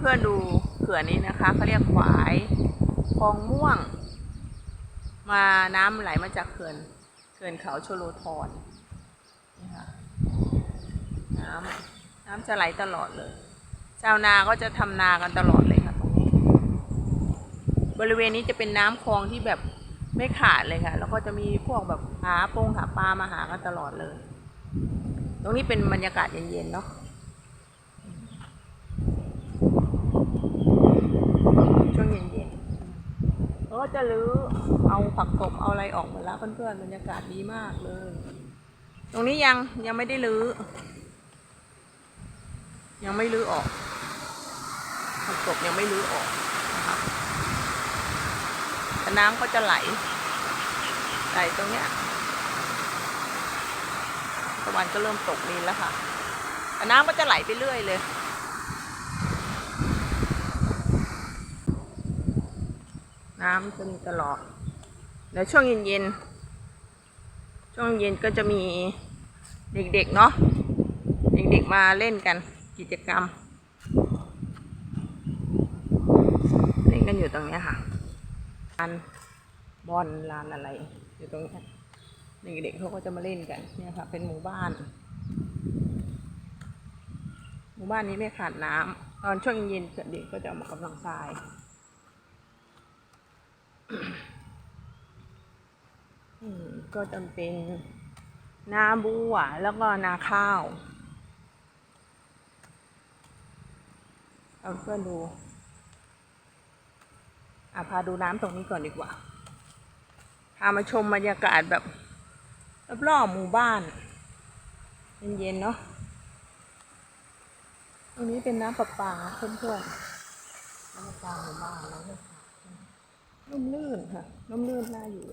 เพื่อนๆดูเขื่อนนี้นะคะเขาเรียกหวายคลองม่วง มาน้ำไหลมาจากเขื่อนเขื่อนเขาโชโลธรนี่ค่ะน้ำน้ำจะไหลตลอดเลย ชาวนาก็จะทำนากันตลอดเลยค่ะตรงนี้ บริเวณนี้จะเป็นน้ำคลองที่แบบไม่ขาดเลยค่ะ แล้วก็จะมีพวกแบบหาปงหาปลามาหากันตลอดเลย ตรงนี้เป็นบรรยากาศเย็นๆเนาะ ช่วงเย็นๆเขา ก็จะรื้อเอาผักตบเอาอะไรออกหมดแล้วเพื่อนๆบรรยากาศดีมากเลย ตรงนี้ยังยังไม่ได้รื้อ ยังไม่รื้อออกผักตบยังไม่รื้อออกนะคะแต่น้ำก็จะไหลไหลตรงเนี้ยตะวันก็เริ่มตกดินแล้วค่ะแต่น้ำก็จะไหลไปเรื่อยเลย น้ำจะมีตลอดแล้วช่วงเย็นๆ ช่วงเย็นก็จะมีเด็กๆเนาะ เด็กๆมาเล่นกันกิจกรรม เล่นกันอยู่ตรงนี้ค่ะลานบอลลานอะไร อยู่ตรงนี้เด็กๆเขาก็จะมาเล่นกันเนี่ยค่ะ เป็นหมู่บ้าน หมู่บ้านนี้ไม่ขาดน้ำตอนช่วงเย็นเด็กก็จะออกมากำลังกาย ก็จำเป็นนาบัวแล้วก็นาข้าว เอาเพื่อนดูอะพาดูน้ำตรงนี้ก่อนดีกว่า พามาชมบรรยากาศแบบรอบๆหมู่บ้าน เย็นๆเนาะตรงนี้เป็นน้ำประปาเพื่อนๆน้ำประปาหมู่บ้านน้ำประปานุ่มลื่นค่ะนุ่มลื่นน่าอยู่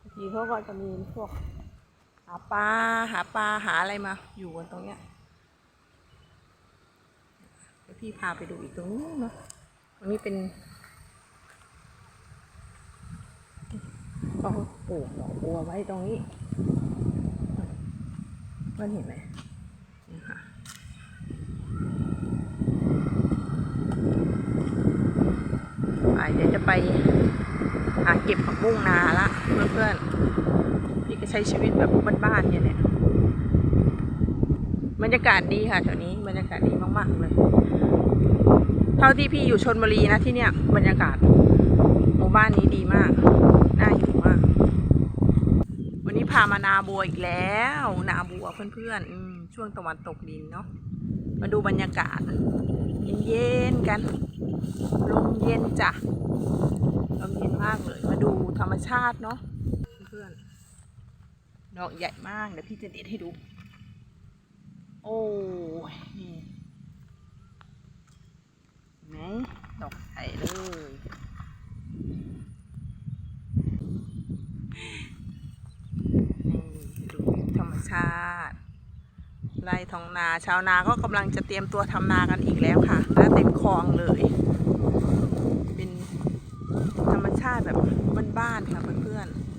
บางทีเขาก็จะมีพวกหาปลาหาปลาหาอะไรมา อยู่กันตรงเนี้ยเดี๋ยวพี่พาไปดูอีกตรงนู้นเนาะตรงนี้เป็นเขาปลูกดอกบัวไว้ตรงนี้เพื่อนเห็นไหมนี่ค่ะไปเดี๋ยว จะไปหาเก็บผักบุ้งนาละเพื่อนๆพี่ก็ใช้ชีวิตแบบบ้านๆเนี่ยแหละบรรยากาศดีค่ะแถวนี้บรรยากาศดีมากๆเลย เท่าที่พี่อยู่ชนบุรีนะที่เนี่ยบรรยากาศหมู่บ้านนี้ดีมากน่าอยู่มาก วันนี้พามานาบัวอีกแล้ว นาบัวเพื่อนๆช่วงตะวันตกดินเนาะมาดูบรรยากาศ เย็นๆกัน ลมเย็นจ้ะลมเย็นมากเลย มาดูธรรมชาติเนาะเพื่อนๆดอกใหญ่มากเดี๋ยวพี่จะเด็ดให้ดู โอ้ยนี่เห็นไหมดอกใหญ่เลยนี่ดูธรรมชาติไร่ทองนาชาวนาก็กำลังจะเตรียมตัวทำนากันอีกแล้วค่ะและเต็มคลองเลย เป็นาแบบบ้านๆค่ะเพื่อนๆ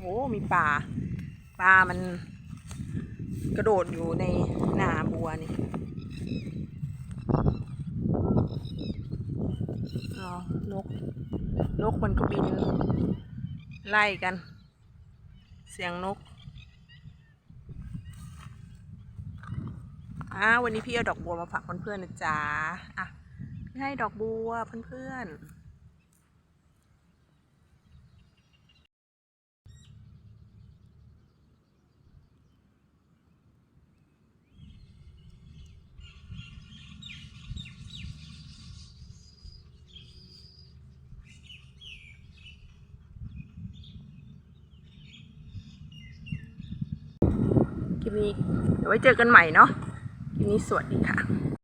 โอ้มีปลาปลามันกระโดดอยู่ในนาบัวนี่อ๋อนก นกมันก็บิน ไล่กัน เสียงนกอ่าวันนี้พี่เอาดอกบัวมาฝากเพื่อนๆนะจ๊ะอะพี่ให้ดอกบัวเพื่อนๆ คลิปนี้เดี๋ยวไว้เจอกันใหม่เนาะคลิปนี้สวัสดีค่ะ